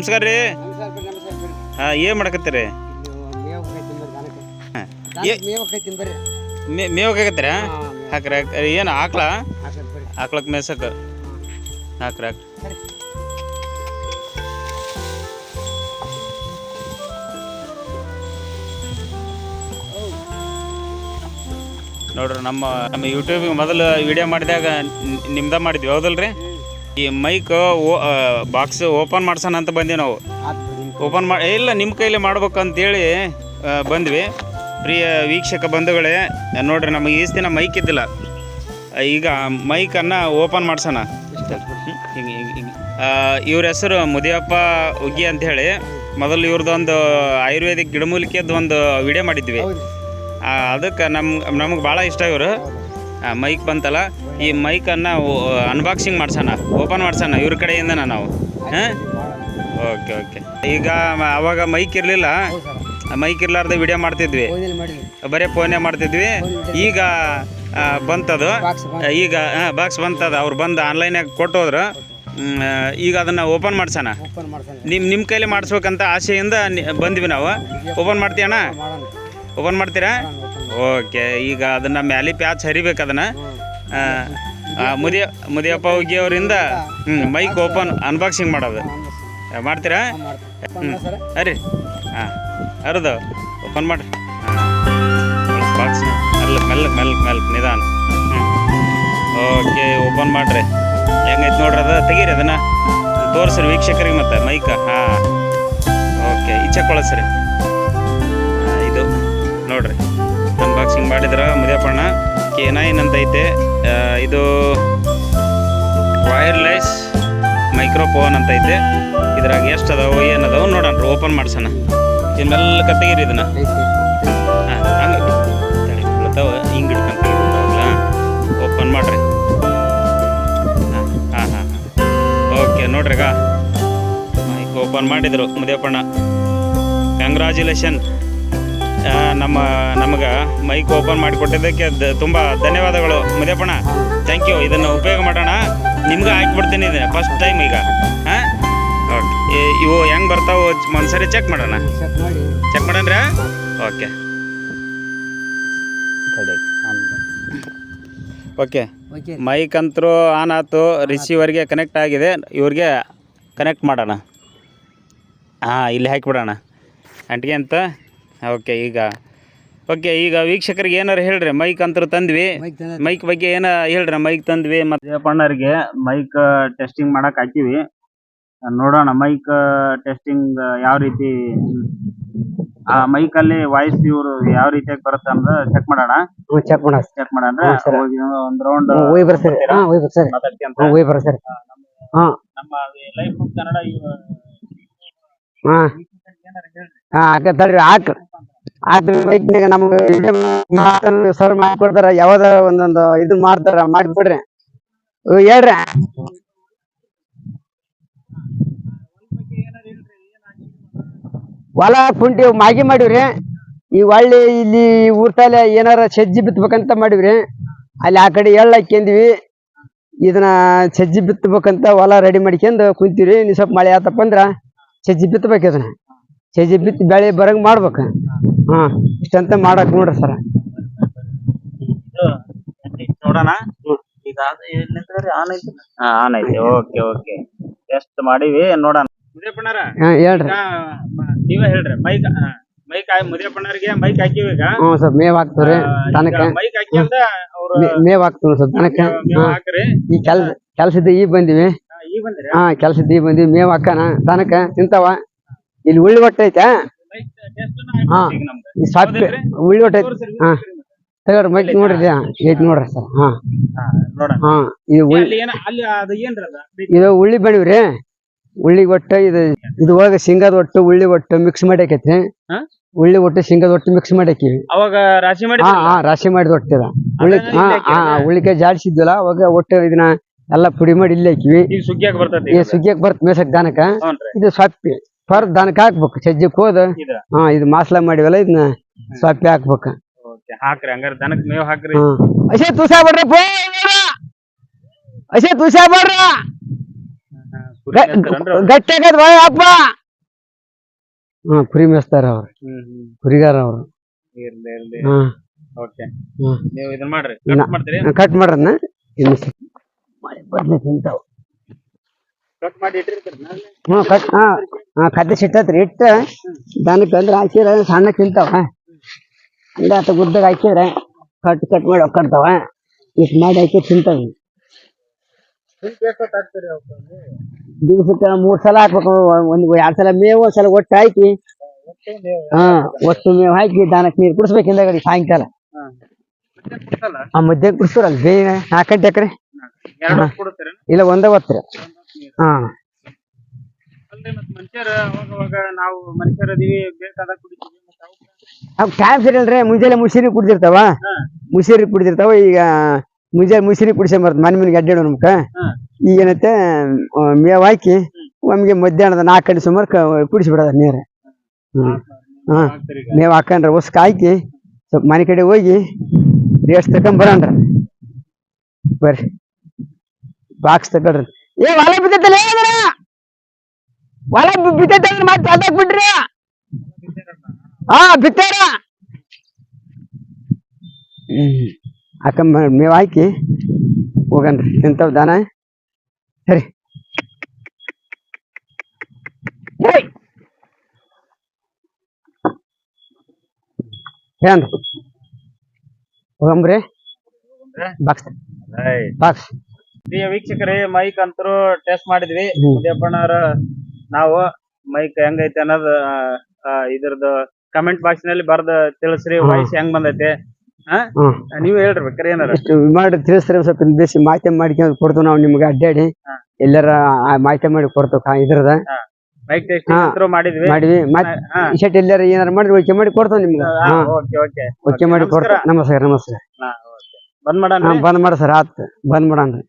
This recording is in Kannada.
ನಮಸ್ಕಾರ ರೀ. ಹಾಂ ಏನು ಮಾಡಕತ್ತೀರಿ? ಇಲ್ಲಿ ಮೇವು ಕೈ ತಿಂಬರ್ರಿ ದನಕ್ಕೆ ಹಾಂ ದನಕ್ಕೆ ಮೇವು ಮೇ ಮೇವು ಹಾಂ ಹಾಕ್ರಿ ಹಾಕ್ರಿ. ಏನು ಬರ್ರಿ ಆಕ್ಳಕ್ಕೆ ಮೇಸಕ್ಕೆ ಹಾಕ್ರಿ ಹಾಕ್ರಿ. ನೋಡ್ರಿ ನಮ್ಮ ನಮ್ಮ ಯೂಟ್ಯೂಬಿಗೆ ಮೊದಲು ವಿಡಿಯೋ ಮಾಡಿದಾಗ ನಿಮ್ದ ಮಾಡಿದ್ವಿ ಹೌದಲ್ರಿ? ಈ ಮೈಕ್ ಬಾಕ್ಸ್ ಓಪನ್ ಮಾಡ್ಸೋಣ ಅಂತ ಬಂದ್ವಿ ನಾವು. ಓಪನ್ ಮಾಡಿ ಇಲ್ಲ ನಿಮ್ಮ ಕೈಲಿ ಮಾಡ್ಬೇಕಂತೇಳಿ ಬಂದ್ವಿ. ಪ್ರಿಯ ವೀಕ್ಷಕ ಬಂಧುಗಳೇ ನೋಡ್ರಿ ನಮಗೆ ಈ ದಿನ ಮೈಕ್ ಇದ್ದಿಲ್ಲ. ಈಗ ಮೈಕನ್ನು ಓಪನ್ ಮಾಡ್ಸೋಣ. ಹಿಂಗೆ ಹಿಂಗೆ ಇವ್ರ ಹೆಸರು ಮುದಿಯಪ್ಪ ಉಗ್ಗಿ ಅಂತ ಹೇಳಿ. ಮೊದಲು ಇವ್ರದ್ದೊಂದು ಆಯುರ್ವೇದಿಕ್ ಗಿಡಮೂಲಿಕೆದ್ದು ಒಂದು ವಿಡಿಯೋ ಮಾಡಿದ್ವಿ. ಅದಕ್ಕೆ ನಮ್ಮ ನಮಗೆ ಭಾಳ ಇಷ್ಟ ಇವರು. ಮೈಕ್ ಬಂತಲ್ಲ. ಈ ಮೈಕನ್ನು ಅನ್ಬಾಕ್ಸಿಂಗ್ ಮಾಡ್ಸೋಣ ಓಪನ್ ಮಾಡ್ಸೋಣ ಇವ್ರ ಕಡೆಯಿಂದನ ನಾವು. ಹಾಂ? ಓಕೆ ಓಕೆ ಈಗ ಅವಾಗ ಮೈಕ್ ಇರಲಿಲ್ಲ. ಮೈಕ್ ಇರ್ಲಾರ್ದೆ ವಿಡಿಯೋ ಮಾಡ್ತಿದ್ವಿ. ಬರೇ ಫೋನೇ ಮಾಡ್ತಿದ್ವಿ. ಈಗ ಬಂತದು. ಈಗ ಬಾಕ್ಸ್ ಬಂತದ. ಅವ್ರು ಬಂದು ಆನ್ಲೈನಾಗ ಕೊಟ್ಟು ಹೋದ್ರು ಹ್ಮ್, ಈಗ ಅದನ್ನು ಓಪನ್ ಮಾಡ್ಸೋಣ. ನಿಮ್ಮ ನಿಮ್ಮ ಕೈಲಿ ಮಾಡಿಸ್ಬೇಕಂತ ಆಸೆಯಿಂದ ಬಂದ್ವಿ ನಾವು. ಓಪನ್ ಮಾಡ್ತೀಯಣ್ಣ ಓಪನ್ ಮಾಡ್ತೀರಾ? ಓಕೆ ಈಗ ಅದನ್ನು ಮ್ಯಾಲಿ ಪ್ಯಾಚ್ ಹರಿಬೇಕು ಅದನ್ನು. ಮುದಿಯ ಮುದಿಯಪ್ಪ ಹುಗ್ಗಿ ಅವರಿಂದ ಹ್ಞೂ ಮೈಕ್ ಓಪನ್ ಅನ್ಬಾಕ್ಸಿಂಗ್ ಮಾಡೋದು. ಮಾಡ್ತೀರಾ? ಹ್ಞೂ ಅರಿ. ಹಾಂ ಅರ್ದು ಓಪನ್ ಮಾಡಿರಿ. ಬಾಕ್ಸ್ ಮೆಲ್ಲಕ್ ಮೆಲ್ಲಕ್ ಮೆಲ್ಲಕ್ ಮೆಲ್ಲಕ್ ನಿಧಾನ. ಹ್ಞೂ ಓಕೆ ಓಪನ್ ಮಾಡಿರಿ. ಹೆಂಗೈತೆ ನೋಡ್ರಿ ಅದು? ತೆಗೀರಿ ಅದನ್ನು. ತೋರಿಸ್ರಿ ವೀಕ್ಷಕರಿಗೆ ಮತ್ತೆ ಮೈಕ ಹಾಂ. ಓಕೆ ಇಚ್ಛೆ ಕೊಳಸ್ರಿ. ಇದು ನೋಡ್ರಿ. ಅನ್ಬಾಕ್ಸಿಂಗ್ ಮಾಡಿದ್ರೆ ಕೆ ನೈನ್ ಅಂತ ಐತೆ ಇದು ವೈರ್ಲೆಸ್ ಮೈಕ್ರೋಫೋನ್ ಅಂತ ಐತೆ ಇದ್ರಾಗ ಎಷ್ಟು ಅದಾವು ಏನು ಅದಾವು ನೋಡೋಣ ಓಪನ್ ಮಾಡ್ಸೋಣ. ಇನ್ನೆಲ್ಲ ಕತ್ತಗಿರಿ ಇದನ್ನ. ಹಾಂ, ಹಂಗೆ ಹಿಡ್ಕೊಂಡು ಓಪನ್ ಮಾಡ್ರಿ. ಹಾಂ ಹಾಂ ಹಾಂ ಓಕೆ, ನೋಡ್ರಿ ಮೈಕ್ ಓಪನ್ ಮಾಡಿದ್ರು ಮುದಿಯಪ್ಪಣ್ಣ. ಕಂಗ್ರ್ಯಾಚುಲೇಷನ್ ನಮ್ಮ ನಮಗೆ ಮೈಕ್ ಓಪನ್ ಮಾಡಿಕೊಟ್ಟಿದ್ದಕ್ಕೆ ದ- ತುಂಬ ಧನ್ಯವಾದಗಳು ಮುದೇಪಣ ಥ್ಯಾಂಕ್ ಯು ಇದನ್ನು ಉಪಯೋಗ ಮಾಡೋಣ. ನಿಮ್ಗೆ ಹಾಕ್ಬಿಡ್ತೀನಿ ಇದನ್ನು ಫಸ್ಟ್ ಟೈಮ್ ಈಗ. ಹಾಂ ಓಕೆ ಇವು ಹೆಂಗೆ ಬರ್ತಾವೆ ಒಂದ್ಸರಿ ಚೆಕ್ ಮಾಡೋಣ. ಚೆಕ್ ಮಾಡೋಣ ರೀ ಓಕೆ ಓಕೆ ಮೈಕ್ ಅಂತರೂ ಆನ್ ಆಯ್ತು ರಿಸೀವರ್ಗೆ ಕನೆಕ್ಟ್ ಆಗಿದೆ. ಇವ್ರಿಗೆ ಕನೆಕ್ಟ್ ಮಾಡೋಣ. ಹಾಂ ಇಲ್ಲಿ ಹಾಕಿಬಿಡೋಣ. ಅಂಟಿಗೆ ಅಂತ ಓಕೆ ಈಗ. ಓಕೆ ಈಗ ವೀಕ್ಷಕರಿಗೆ ಏನಾರು ಹೇಳ್ರಿ ಮೈಕ್ ಅಂತರೂ ತಂದ್ವಿ. ಮೈಕ್ ಬಗ್ಗೆ ಏನ ಹೇಳ್ರಿ ಮೈಕ್ ತಂದ್ವಿ ಮತ್ತೆ ಪಣ್ಣರಿಗೆ ಮೈಕ್ ಟೆಸ್ಟಿಂಗ್ ಮಾಡಕ್ ಹಾಕಿವಿ. ನೋಡೋಣ ಮೈಕ್ ಟೆಸ್ಟಿಂಗ್ ಯಾವ ರೀತಿ ಆ ಮೈಕ್ ಅಲ್ಲಿ ವಾಯ್ಸ್ ಇವರು ಯಾವ ರೀತಿಯಾಗಿ ಬರುತ್ತೆ ಅಂತ ಚೆಕ್ ಮಾಡೋಣ. ಚೆಕ್ ಮಾಡ ಚೆಕ್ ಮಾಡೋಣ. ಹೋಗಿ ಒಂದ್ ರೌಂಡ್ ಹೋಗಿ ಹಾಂ ಹೋಗಿ ಬರ್ಸರಿ ಮಾತಾಡ್ಕೊಂತ ಹ್ಞೂ ಹೋಗಿ ಬರ್ಸರಿ ಹಾಂ ನಮ್ಮ ಲೈಫ್ ಕನ್ನಡ ಹಾಂ. ಹಾಂ ಹಾಕತ್ತಲ್ರಿ ಹಾಕ್. ಹಾಕ್ರಿ ಬೈಕ್ನಾಗ ನಮ್ಗೆ ಸರ್ ಮಾಡ್ಕೊಡ್ತಾರ, ಯಾವ್ದ ಒಂದೊಂದು ಇದು ಮಾಡ್ತಾರ, ಮಾಡಿಬಿಡ್ರಿ. ಹೇಳ್ರಿ. ಹೊಲ ಕುಂಟಿ ಮಾಗಿ ಮಾಡಿವ್ರಿ. ಈ ಒಳ್ಳೆ ಇಲ್ಲಿ ಊರ್ ತಲೆ ಏನಾರ ಸಜ್ಜಿ ಬಿತ್ತಬೇಕಂತ ಮಾಡಿವ್ರಿ. ಅಲ್ಲಿ ಆ ಕಡೆ ಎಳ್ಳ ಹಾಕ್ಯಂದ್ವಿ. ಇದನ್ನ ಸಜ್ಜಿ ಬಿತ್ತಬೇಕಂತ ಹೊಲ ರೆಡಿ ಮಾಡ್ಕೊಂಡು ಕುಂತೀವ್ರಿ. ನೀವು ಸ್ವಲ್ಪ ಮಳೆ ಆತಪ್ಪ ಅಂದ್ರ ಸಜ್ಜಿ ಬಿತ್ತಬೇಕು ಇದನ್ನ. ಸಜ್ಜಿ ಬಿತ್ತಿ ಬೆಳೆ ಬರಂಗ್ ಮಾಡ್ಬೇಕು. ಹಾ. ಇಷ್ಟಂತ ಮಾಡಕ್ ನೋಡ್ರಿ ಸರ್. ನೋಡೋಣ. ಈಗ ಆನ್ ಐತಿ. ಆನ್ ಐತಿ. Okay okay. ಟೆಸ್ಟ್ ಮಾಡಿವಿ ನೋಡೋಣ. ಮುದಿಯಪ್ಪಣ್ಣರ ಹಾ ಹೇಳ್ರಿ. ನೀವೇ ಹೇಳ್ರಿ. ಮೈಕ್ ಮೈಕ್ ಮುದಿಯಪ್ಪಣ್ಣರಿಗೆ ಮೈಕ್ ಹಾಕಿವಿ ಈಗ. ಹ್ಞೂ ಸ್ವಲ್ಪ ಮೇವ್ ಹಾಕ್ತೀವ್ರಿ. ತನಕ. ಮೈಕ್ ಹಾಕ್ಯಂದ ಅವ್ರು ಮೇ- ಮೇವ್ ಹಾಕ್ತೀವಿ ಸ್ವಲ್ಪ ತನಕ. ಮೇವ್ ಹಾ. ಹಾಕ್ರಿ. ಈ ಕೆಲ್ ಕೆಲ್ಸದ ಈಗ ಬಂದಿವಿ. ಹಾ, ಈಗ ಬಂದ್ರಿ? ಹಾ ಕೆಲ್ಸದ ಈಗ ಬಂದಿವಿ. ಮೇವ್ ಹಾಕನ ತನಕ. ತಿಂತಾವ. ಇಲ್ಲಿ ಉಳ್ಳಿ ಹೊಟ್ಟೆ ಐತೆ. ಹಾ. ಈ ಹೌದೇನ್ರಿ? ಉಳ್ಳಿ ಐತೆ ಹಾ. ತಗೋರಿ ಮೈಕ್ ನೋಡ್ರಿ ಐತಿ ನೋಡ್ರಿ ಸರ್ ಹಾ. ಹಾ, ಇದು ಇದು ಉಳ್ಳಿ ಬೆಳಿವ್ರಿ ಉಳ್ಳಿ ಒಟ್ಟು ಇದು ಇದು ಒಳಗೆ ಶೇಂಗಾದ ಒಟ್ಟು ಉಳ್ಳಿ ಒಟ್ಟು ಮಿಕ್ಸ್ ಮಾಡಿ ಹಾಕೈತ್ರಿ ಹಾ? ಉಳ್ಳಿ ಒಟ್ಟು ಶೇಂಗಾದ ಒಟ್ಟು ಮಿಕ್ಸ್ ಮಾಡಿ ಹಾಕಿವಿ ಅವಾಗ ರಾಶಿ ಮಾಡಿ ಹಾ ಹಾ ರಾಶಿ ಮಾಡಿದ ಒಟ್ಟಿದ ಉಳ್ಳಿ ಹಾ ಹಾ? ಉಳ್ಳಿಕಾಯಿ ಜಾಡಿಸಿದ್ವಲ್ಲ ಅವಾಗ ಒಟ್ಟು ಇದನ್ನ ಎಲ್ಲ ಪುಡಿ ಮಾಡಿ ಇಲ್ಲಿ ಹಾಕಿವಿ. ಸುಗ್ಗಿಯಾಗ ಬರ್ತೈತಿ ಈ ಸುಗ್ಗಿಯಕ್ ಬರ್ತ ಮೇಸಕ್ ದಾನಕ ಇದು ಸೊಪ್ಪಿ ಫರ್ ದನಕ್ಕೆ ಹಾಕ್ಬೇಕು ಸಜ್ಜಕ್ ಹೋದ ಇದು. ಹಾ ಇದು ಮಾಸ್ಲ ಮಾಡಿವಲ್ಲ ಇದನ್ನ ಸೊಪ್ಪಿ ಹಾಕ್ಬೇಕು. ಓಕೆ ಹಾಕ್ರಿ ಹಂಗಾರೆ ದನಕ್ ಮೇವ್ ಹಾಕ್ರಿ. ಹಾ. ಅಸೇ ತುಸಾ ಬಿಡ್ರಿ ಪೋ ಅಸೇ ತುಸಾ ಬಿಡ್ರಿ. ಕುರಿ ಮೇಯ್ಸ್ತಾರೇನ್ರಿ ಅವ್ರು? ಗಟ್ಟಿ ಆಗದ್ ಅಪ್ಪ. ಹಾ ಕುರಿ ಮೇಸ್ತಾರ ಅವ್ರು. ಹ್ಮ್ ಹ್ಮ್. ಕುರಿಗಾರ ಅವ್ರು. ಇರ್ಲಿ ಇರ್ಲಿ. ಹಾ. ಓಕೆ. ಹ್ಮ್ ನೀವು ಮಾಡ್ರಿ. ಕಟ್ ಮಾಡ್ತೀರಿ? ಕಟ್ ಮಾಡ್ರನ್ನ ಇನ್ನು ಸ್ವಲ್ಪ ಮಳೆ ಬರ್ಲಿ ತಿಂತಾವ. ನಾಳೆ? ಕಟ್ ಹಾ ಹಾ ಕದ್ದೆ ಸಿಟ್ಟತ್ರಿ ಇಟ್ಟ ದನಕ್ಕೆ ಅಂದ್ರೆ ಹಾಕಿದ್ರೆ ಸಣ್ಣ ತಿಂತಾವ ಹಂಗ ಆತ ಹಾಕಿದ್ರೆ ಕಟ್ ಕಟ್ ಮಾಡಿ ಒಕ್ಕಡ್ತಾವ ಇಟ್ ಮಾಡಿ ಹಾಕಿ ತಿಂತಾವ? ದಿವಸಕ್ಕೆ ಮೂರ್ ಸಲ ಹಾಕ್ಬೇಕು ಒಂದ್ ಎರಡ್ ಸಲ ಮೇವು ಒಂದ್ ಸಲ ಒಟ್ಟು ಹಾಕಿ. ಹಾ ಒಟ್ಟು ಮೇವು ಹಾಕಿ ದನಕ್ಕೆ ನೀರು ಕುಡಿಸ್ಬೇಕು ಹಿಂದಗಡೆ ಸಾಯಂಕಾಲ. ಹಾ. ಆ ಮಧ್ಯಾಹ್ನ ಕುಡಿಸ್ತಾರಲ್ಲ ಬೇಗ ನಾಲ್ಕು ಗಂಟೆ ಹೊತ್ತು ಇಲ್ಲ ಒಂದೇ ಒತ್ತರ ಹಾ ಅಲ್ರಿ ಮತ್ತ್ ಮನುಷ್ಯರು ಅವಾಗ ಅವಾಗ ನಾವು ಮನುಷ್ಯರು ಅದೀವಿ ಬೇಕಾದಾಗ ಕುಡಿತೀವಿ ಮತ್ತೆ? ಅವ್ ಟೈಮ್ ಮುಂಜಾನೆ ಮುಸಿರಿ ಕುಡ್ದಿರ್ತಾವ ಹಾ. ಮುಸಿರಿ ಕುಡ್ದಿರ್ತಾವ ಈಗ ಮುಂಜಾನೆ ಮುಸಿರಿ ಕುಡಿಸ್ಕೊಂಬರ್ತ ಮನೆ ಮನೆಗೆ ಅಡ್ಡಾಡೋ ನಮ್ಕ ಹಾ. ಈಗ ಏನೈತೆ ಆ, ಮೇವ್ ಹಾಕಿ ನಮ್ಗೆ ಮಧ್ಯಾಹ್ನದ ನಾಲ್ಕು ಗಂಟೆ ಸುಮಾರು ಕುಡಿಸ್ಬಿಡೋದ ನೀರು ಹ್ಮ್ ಹಾ ಹಾಕ್ತೀರಿ ಈಗ. ಮೇವ್ ಹಾಕೊಂಡ್ರೆ ಉಸ್ಕ ಹಾಕಿ ಸ್ವಲ್ಪ ಮನೆ ಕಡೆ ಹೋಗಿ ರೇಸ್ಟ್ ತಕೊಂಡ್ ಬರೋಣ್ರ ಬರ್ರಿ ಬಾಕ್ಸ್ ತಗೊಳ್ರಿ ಏ ಹೊಲ ಬಿದ್ದೈತಲ್ಲ ಏನ ಹೊಲ ಬಿದ್ದೈತೆ ಅಂದ್ರೆ ಮತ್ತೆ ಅದಾಕ್ ಬಿಡ್ರಿ? ಹಾ ಬಿತ್ತಾರ ಹಾಕೊಂಡ್ ಮೇವ್ ಹಾಕಿ. ಹೋಗನ್ರಿ ಎಂತವ್ ದಾನ? ಸರಿ. ಏನ್ರಿ ಹೋಗಂಬ್ರಿ ಬಾಕ್ಸ್. ಬಾಕ್ಸ್. ಪ್ರಿಯ ವೀಕ್ಷಕರೇ ಮೈಕ್ ಅಂತೂ ಟೆಸ್ಟ್ ಮಾಡಿದ್ವಿ. ಹ್ಮ್. ಮುದಿಯಪ್ಪನವ್ರ ನಾವು ಮೈಕ್ ಹೆಂಗೈತೆ ಅನ್ನೋದು ಆ, ಇದ್ರದ್ದು ಕಮೆಂಟ್ ಬಾಕ್ಸ್ನಲ್ಲಿ ಬರ್ದ ತಿಳಿಸ್ರಿ ಹಾ. ವಾಯ್ಸ್ ಹೆಂಗ್ ಬಂದೈತೆ. ಹಾ ಹ್ಮ್. ನೀವ್ ಹೇಳ್ರಿ ಬೇಕಾರೆ ಏನಾರ. ಇಷ್ಟು ಮಾಡಿ ತಿಳಿಸ್ರಿ ಒಂದ್ ಸ್ವಲ್ಪ ಬೇಸಿ ಮಾಹಿತಿ ಮಾಡ್ಕೊಂಡು ಕೊಡ್ತೀವಿ ನಾವು ನಿಮ್ಗೆ ಅಡ್ಡಾಡಿ. ಹಾ. ಎಲ್ಲಾರ ಆ ಮಾಹಿತಿ ಮಾಡಿ ಕೊಡ್ತೇವೆ ಇದ್ರದ ಮೈಕ್ ಟೆಸ್ಟ್ ಹಾ. ಅಂತರೂ ಮಾಡಿದ್ವಿ. ಮಾಡಿವಿ ಮತ್ತೆ ಹಾ. ಇಶಟ್ ಎಲ್ಲಾರ ಏನಾರ ಮಾಡಿದ್ರೆ ಓಕೆ ಮಾಡಿ ಕೊಡ್ತೇವೆ ನಿಮ್ಗೆ. ಹಾ ಓಕೆ ಓಕೆ. ಓಕೆ ಮಾಡಿ ಕೊಡ್ತೇವೆ. ನಮಸ್ಕಾರ ನಮಸ್ಕಾರ. ಬಂದ್ ಹಾ ಮಾಡೋಣ ಬಂದ್ ಮಾಡ ಸರ್ ಆತ್. ಬಂದ್ ಮಾಡಣ್ರಿ